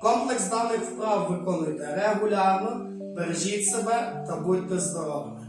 Комплекс даних вправ виконуйте регулярно, бережіть себе та будьте здоровими.